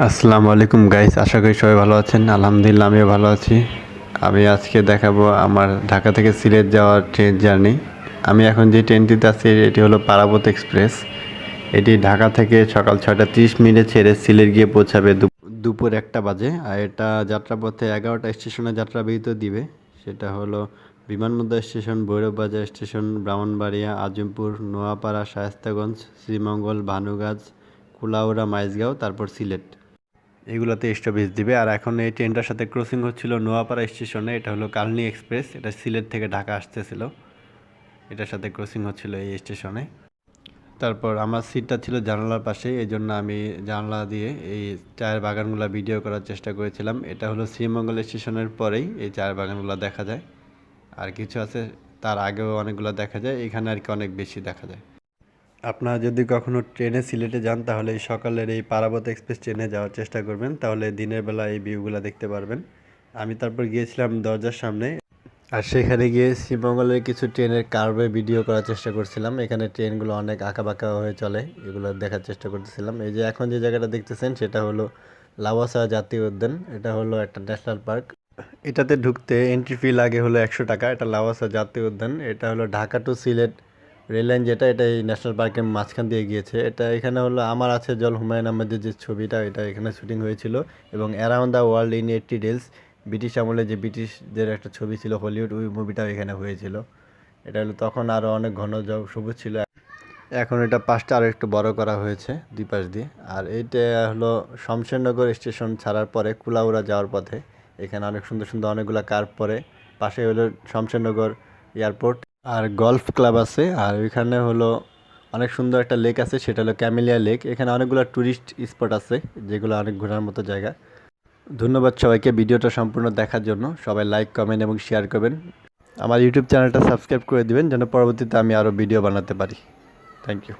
আসসালামু আলাইকুম গাইস, আশা করি সবাই ভালো আছেন। আলহামদুলিল্লাহ, আমিও ভালো আছি। আমি আজকে দেখাবো আমার ঢাকা থেকে সিলেট যাওয়ার ট্রেন জার্নি। আমি এখন যে ট্রেনটিতে আছি, এটি হলো পারাবত এক্সপ্রেস। এটি ঢাকা থেকে সকাল ছয়টা তিরিশ মিনিটে ছেড়ে সিলেট গিয়ে পৌঁছাবে দুপুর একটা বাজে। আর এটা যাত্রাপথে এগারোটা স্টেশনে যাত্রা বিরত দিবে। সেটা হলো বিমানবন্দর স্টেশন ভৈরব বাজার স্টেশন, ব্রাহ্মণবাড়িয়া, আজিমপুর, নোয়াপাড়া, শায়েস্তাগঞ্জ, শ্রীমঙ্গল, ভানুগাছ, কুলাউড়া, মাইজগাঁও, তারপর সিলেট। এগুলোতে স্টপেজ দিবে। আর এখন এই ট্রেনটার সাথে ক্রসিং হচ্ছিল নোয়াপাড়া স্টেশনে, এটা হলো কালনি এক্সপ্রেস, এটা সিলেট থেকে ঢাকা আসতেছিল। এটার সাথে ক্রসিং হচ্ছিল এই স্টেশনে। তারপর আমার সিটটা ছিল জানালার পাশে এই জন্য আমি জানলা দিয়ে এই চায়ের বাগানগুলো ভিডিও করার চেষ্টা করেছিলাম। এটা হলো শ্রীমঙ্গল স্টেশনের পরেই এই চায়ের বাগানগুলো দেখা যায়। আর কিছু আছে, তার আগেও অনেকগুলো দেখা যায়, এখানে আর কি অনেক বেশি দেখা যায়। আপনারা যদি কখনো ট্রেনে সিলেটে যান, তাহলে এই সকালের এই পারাবত এক্সপ্রেস ট্রেনে যাওয়ার চেষ্টা করবেন। তাহলে দিনের বেলা এই ভিউগুলো দেখতে পারবেন। আমি তারপর গিয়েছিলাম দরজার সামনে। আর সেখানে গিয়ে শ্রীমঙ্গলের কিছু ট্রেনের কার্ভে ভিডিও করার চেষ্টা করছিলাম। এখানে ট্রেনগুলো অনেক আঁকা বাঁকা হয়ে চলে, এগুলো দেখার চেষ্টা করতেছিলাম। এই যে এখন যে জায়গাটা দেখতেছেন, সেটা হলো লাওয়াসা জাতীয় উদ্যান। এটা হলো একটা ন্যাশনাল পার্ক। এটাতে ঢুকতে এন্ট্রি ফি লাগে হলো একশো টাকা। এটা লাওয়াসা জাতীয় উদ্যান। এটা হলো Dhaka to Sylhet rail line যেটা, এটা এই ন্যাশনাল পার্কের মাঝখান দিয়ে গিয়েছে। এটা এখানে হলো আমার আছে জল হুমায়ুন আহমেদের যে ছবিটা, এটা এখানে শুটিং হয়েছিল। এবং around the world in eighty days British আমলে যে ব্রিটিশদের একটা ছবি ছিল হলিউড, ওই মুভিটাও এখানে হয়েছিল। এটা হলো তখন আরও অনেক ঘন সবুজ ছিল। এখন এটা পাশটা আরও একটু বড় করা হয়েছে, দুই পাশ দিয়ে। আর এইটা হলো শমশেরনগর স্টেশন ছাড়ার পরে কুলাউড়া যাওয়ার পথে। এখানে অনেক সুন্দর সুন্দর অনেকগুলো কার পরে। পাশে হলো শমশেরনগর এয়ারপোর্ট। আর গলফ ক্লাব আছে, আর ওইখানে হলো অনেক সুন্দর একটা লেক আছে, সেটা হলো ক্যামেলিয়া লেক এখানে অনেকগুলো ট্যুরিস্ট স্পট আছে, যেগুলো অনেক ঘোরার মতো জায়গা। ধন্যবাদ সবাইকে ভিডিওটা সম্পূর্ণ দেখার জন্য। সবাই লাইক কমেন্ট এবং শেয়ার করবেন। আমার ইউটিউব চ্যানেলটা সাবস্ক্রাইব করে দিবেন, যেন পরবর্তীতে আমি আরও ভিডিও বানাতে পারি। Thank you